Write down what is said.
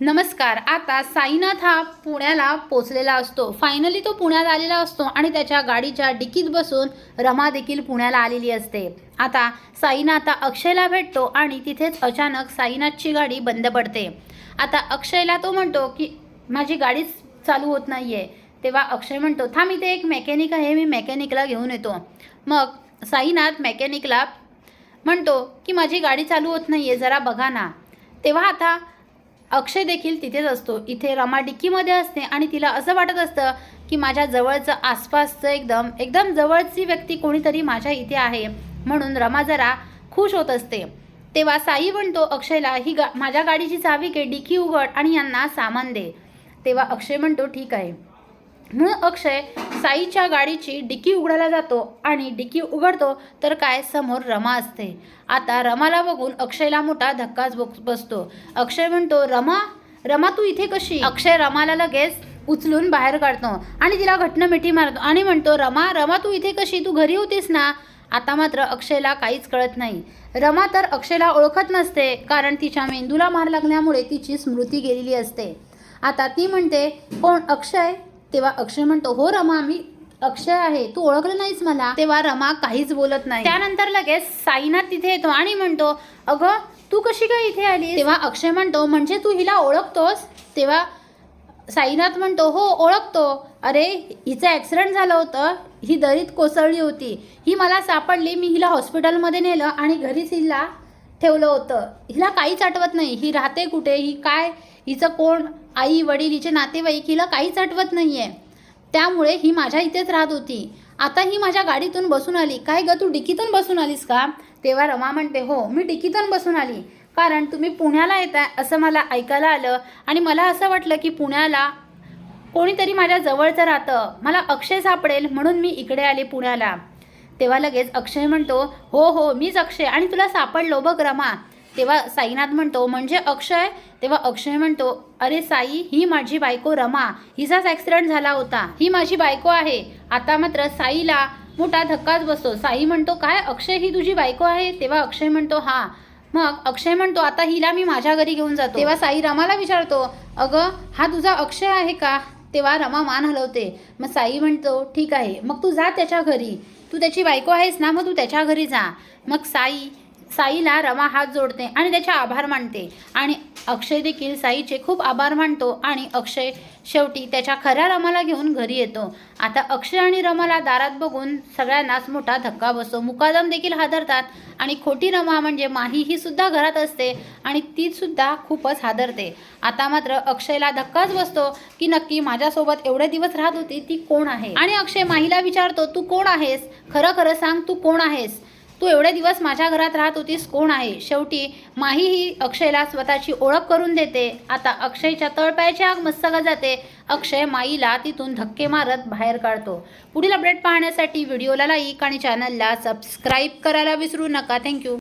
नमस्कार आता साईनाथ हा पुण्याला पोचलेला असतो. फायनली तो पुण्यात आलेला असतो आणि त्याच्या गाडीच्या डिकीत बसून रमा देखील पुण्याला आलेली असते. आता साईनाथ आता अक्षयला भेटतो आणि तिथेच अचानक साईनाथची गाडी बंद पडते. आता अक्षयला तो म्हणतो की माझी गाडीच चालू होत नाही आहे तेव्हा अक्षय म्हणतो थांब इथे एक मेकॅनिक आहे मी मेकॅनिकला घेऊन येतो. मग साईनाथ मेकॅनिकला म्हणतो की माझी गाडी चालू होत नाही आहे जरा बघा ना. तेव्हा आता अक्षय देखील तिथेच असतो. इथे रमा डिक्कीमध्ये असते आणि तिला असं वाटत असतं की माझ्या जवळचं आसपासचं एकदम एकदम जवळची व्यक्ती कोणीतरी माझ्या इथे आहे. म्हणून रमा जरा खुश होत असते. तेव्हा साई म्हणतो अक्षयला ही गा माझ्या गाडीची चावी घे डिक्की उघड आणि यांना सामान दे. तेव्हा अक्षय म्हणतो ठीक आहे. म्हणून अक्षय साईच्या गाडीची डिकी उघडायला जातो आणि डिकी उघडतो तर काय समोर रमा असते. आता रमाला बघून अक्षयला मोठा धक्काच बसतो. अक्षय म्हणतो रमा रमा तू इथे कशी? अक्षय रमाला लगेच उचलून बाहेर काढतो आणि तिला घटना मिठी मारतो आणि म्हणतो रमा रमा तू इथे कशी? तू घरी होतीस ना? आता मात्र अक्षयला काहीच कळत नाही. रमा तर अक्षयला ओळखत नसते कारण तिच्या मेंदूला मार लागल्यामुळे तिची स्मृती गेलेली असते. आता ती म्हणते कोण? अक्षय? तेव्हा अक्षय म्हणतो हो रमा मी अक्षय आहे तू ओळखलं नाहीस मला. तेव्हा रमा काहीच बोलत नाही. त्यानंतर लगेच साईनाथ तिथे येतो आणि म्हणतो अगं तू कशी काय इथे आली तेव्हा अक्षय म्हणतो म्हणजे तू हिला ओळखतोस? तेव्हा साईनाथ म्हणतो हो ओळखतो. अरे हिचं ॲक्सिडेंट झालं होतं ही दरीत कोसळली होती. ही मला सापडली मी हिला हॉस्पिटलमध्ये नेलं आणि घरीच हिला ठेवलं होतं. हिला काहीच आठवत नाही. ही राहते कुठे? ही काय? हिचं कोण? आई वडील हिचे नातेवाईक हिला काहीच आठवत नाही आहे त्यामुळे ही माझ्या इथेच राहत होती. आता ही माझ्या गाडीतून बसून आली. काय ग तू डिकीतून बसून आलीस का? तेव्हा रमा म्हणते हो मी डिकीतून बसून आली. कारण तुम्ही पुण्याला येताय असं मला ऐकायला आलं आणि मला असं वाटलं की पुण्याला कोणीतरी माझ्या जवळचं राहतं. मला अक्षय सापडेल म्हणून मी इकडे आले पुण्याला. तेव्हा लगेच अक्षय म्हणतो हो हो मीच अक्षय आणि तुला सापडलो बघ रमा. तेव्हा साईनाथ म्हणतो म्हणजे अक्षय? तेव्हा अक्षय म्हणतो अरे साई ही माझी बायको रमा. हिचाच ॲक्सिडेंट झाला होता. ही माझी बायको आहे. आता मात्र साईला मोठा धक्काच बसतो. साई म्हणतो काय? अक्षय ही तुझी बायको आहे? तेव्हा अक्षय म्हणतो हा. मग अक्षय म्हणतो आता हिला मी माझ्या घरी घेऊन जातो. तेव्हा साई रमाला विचारतो अगं हा तुझा अक्षय आहे का? तेव्हा रमा मान हलवते. मग साई म्हणतो ठीक आहे मग तू जा त्याच्या घरी. तू त्याची बायको आहेस ना मग तू त्याच्या घरी जा. मग साई साईला रमा हात जोडते आणि त्याचे आभार मानते. आणि अक्षय देखील साईचे खूप आभार मानतो आणि अक्षय शेवटी त्याच्या खऱ्या रमाला घेऊन घरी येतो. आता अक्षय आणि रमाला दारात बघून सगळ्यांनाच मोठा धक्का बसतो. मुकादम देखील हादरतात आणि खोटी रमा म्हणजे माही ही सुद्धा घरात असते आणि ती सुद्धा खूपच हादरते. आता मात्र अक्षयला धक्काच बसतो की नक्की माझ्यासोबत एवढे दिवस राहत होती ती कोण आहे? आणि अक्षय माहीला विचारतो तू कोण आहेस? खरं खरं सांग तू कोण आहेस? तू एवढे दिवस माझ्या घरात राहत होतीस कोण आहे? शेवटी माही ही अक्षयला स्वतःची ओळख करून देते. आता अक्षयच्या तळपायाची आग मस्तका जाते. अक्षय माईला तिथून धक्के मारत बाहेर काढतो. पुढील अपडेट पाहण्यासाठी व्हिडिओला लाईक आणि चॅनलला सबस्क्राईब करायला विसरू नका. थँक्यू